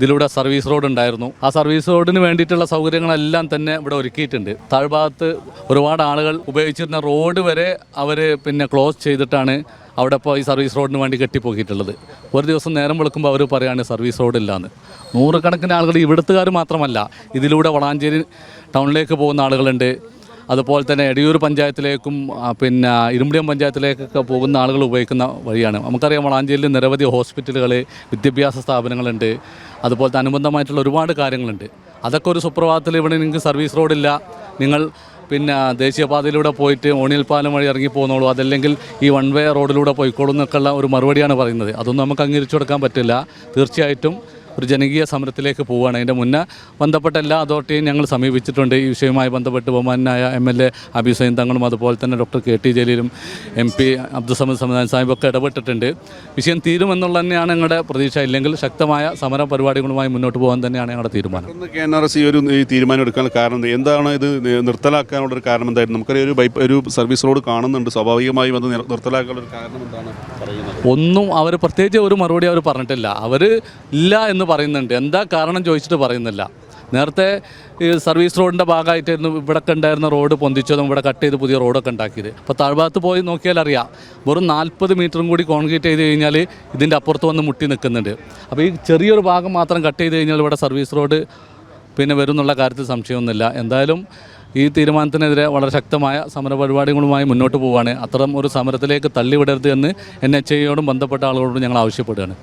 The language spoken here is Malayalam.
ഇതിലൂടെ സർവീസ് റോഡ് ഉണ്ടായിരുന്നു. ആ സർവീസ് റോഡിന് വേണ്ടിയിട്ടുള്ള സൗകര്യങ്ങളെല്ലാം തന്നെ ഇവിടെ ഒരുക്കിയിട്ടുണ്ട്. താഴ്ഭാഗത്ത് ഒരുപാട് ആളുകൾ ഉപയോഗിച്ചിരുന്ന റോഡ് വരെ അവർ പിന്നെ ക്ലോസ് ചെയ്തിട്ടാണ് അവിടെ ഇപ്പോൾ ഈ സർവീസ് റോഡിന് വേണ്ടി കെട്ടിപ്പോക്കിയിട്ടുള്ളത്. ഒരു ദിവസം നേരം വിളിക്കുമ്പോൾ അവർ പറയുകയാണ് സർവീസ് റോഡില്ലാന്ന്. നൂറുകണക്കിന് ആളുകൾ ഇവിടുത്തുകാർ മാത്രമല്ല ഇതിലൂടെ വളാഞ്ചേരി ടൗണിലേക്ക് പോകുന്ന ആളുകളുണ്ട്. അതുപോലെ തന്നെ എടിയൂർ പഞ്ചായത്തിലേക്കും പിന്നെ ഇരുമ്പിളിയം പഞ്ചായത്തിലേക്കൊക്കെ പോകുന്ന ആളുകൾ ഉപയോഗിക്കുന്ന വഴിയാണ്. നമുക്കറിയാം വളാഞ്ചേരിയിൽ നിരവധി ഹോസ്പിറ്റലുകൾ വിദ്യാഭ്യാസ സ്ഥാപനങ്ങളുണ്ട്. അതുപോലത്തെ അനുബന്ധമായിട്ടുള്ള ഒരുപാട് കാര്യങ്ങളുണ്ട്. അതൊക്കെ ഒരു സുപ്രഭാതത്തിൽ ഇവിടെ നിങ്ങൾക്ക് സർവീസ് റോഡില്ല നിങ്ങൾ പിന്നെ ദേശീയപാതയിലൂടെ പോയിട്ട് ഓണിയൽ പാലം വഴി ഇറങ്ങി പോകുന്നോളൂ അതല്ലെങ്കിൽ ഈ വൺ വേ റോഡിലൂടെ പോയിക്കോളൂ എന്നൊക്കെയുള്ള ഒരു മറുപടിയാണ് പറയുന്നത്. അതൊന്നും നമുക്ക് അംഗീകരിച്ചു കൊടുക്കാൻ പറ്റില്ല. തീർച്ചയായിട്ടും ഒരു ജനകീയ സമരത്തിലേക്ക് പോവുകയാണ്. അതിന്റെ മുന്നേ ബന്ധപ്പെട്ട എല്ലാ അതോറിറ്റിയും ഞങ്ങൾ സമീപിച്ചിട്ടുണ്ട്. ഈ വിഷയവുമായി ബന്ധപ്പെട്ട് ബഹുമാനായ എം എൽ എ അബിസൈൻ തങ്ങളും അതുപോലെ തന്നെ ഡോക്ടർ കെ ടി ജലീലും എം പി അബ്ദുസമദ് സമദാൻ സാഹിബൊക്കെ ഇടപെട്ടിട്ടുണ്ട്. വിഷയം തീരുമെന്നുള്ള തന്നെയാണ് ഞങ്ങളുടെ പ്രതീക്ഷ. ഇല്ലെങ്കിൽ ശക്തമായ സമര പരിപാടികളുമായി മുന്നോട്ട് പോകാൻ തന്നെയാണ് ഞങ്ങളുടെ തീരുമാനം. കെ എൻ ആർ ഈ ഒരു ഈ തീരുമാനം എടുക്കാനുള്ള കാരണം എന്താണ്? ഇത് നിർത്തലാക്കാനുള്ള ഒരു കാരണം എന്തായിരുന്നു? നമുക്കറിയാം ഒരു ബൈപ്പ് ഒരു സർവീസ് റോഡ് കാണുന്നുണ്ട്. സ്വാഭാവികമായും അത് നിർത്തലാക്കാനുള്ള ഒരു കാരണം എന്താണ് പറയുന്നത്? ഒന്നും അവർ പ്രത്യേകിച്ച് ഒരു മറുപടി അവർ പറഞ്ഞിട്ടില്ല. അവർ ഇല്ല എന്ന് പറയുന്നുണ്ട്. എന്താ കാരണം ചോദിച്ചിട്ട് പറയുന്നില്ല. നേരത്തെ ഈ സർവീസ് റോഡിന്റെ ഭാഗമായിട്ടായിരുന്നു ഇവിടെ ഉണ്ടായിരുന്ന റോഡ് പൊന്തിച്ചതും ഇവിടെ കട്ട് ചെയ്ത് പുതിയ റോഡൊക്കെ ഉണ്ടാക്കിയത്. അപ്പോൾ താഴ്ഭാഗത്ത് പോയി നോക്കിയാൽ അറിയാം. വെറും നാൽപ്പത് മീറ്ററും കൂടി കോൺക്രീറ്റ് ചെയ്ത് കഴിഞ്ഞാൽ ഇതിന്റെ അപ്പുറത്ത് വന്ന് മുട്ടി നിൽക്കുന്നുണ്ട്. അപ്പോൾ ഈ ചെറിയൊരു ഭാഗം മാത്രം കട്ട് ചെയ്ത് കഴിഞ്ഞാൽ ഇവിടെ സർവീസ് റോഡ് പിന്നെ വരും എന്നുള്ള കാര്യത്തിൽ സംശയമൊന്നുമില്ല. എന്തായാലും ഈ തീരുമാനത്തിനെതിരെ വളരെ ശക്തമായ സമര പരിപാടികളുമായി മുന്നോട്ട് പോവുകയാണ് അത്തരം ഒരു സമരത്തിലേക്ക് തള്ളിവിടരുത് എന്ന് എൻ എച്ച് ഐയോടും ബന്ധപ്പെട്ട ആളുകളോടും ഞങ്ങൾ ആവശ്യപ്പെടുകയാണ്.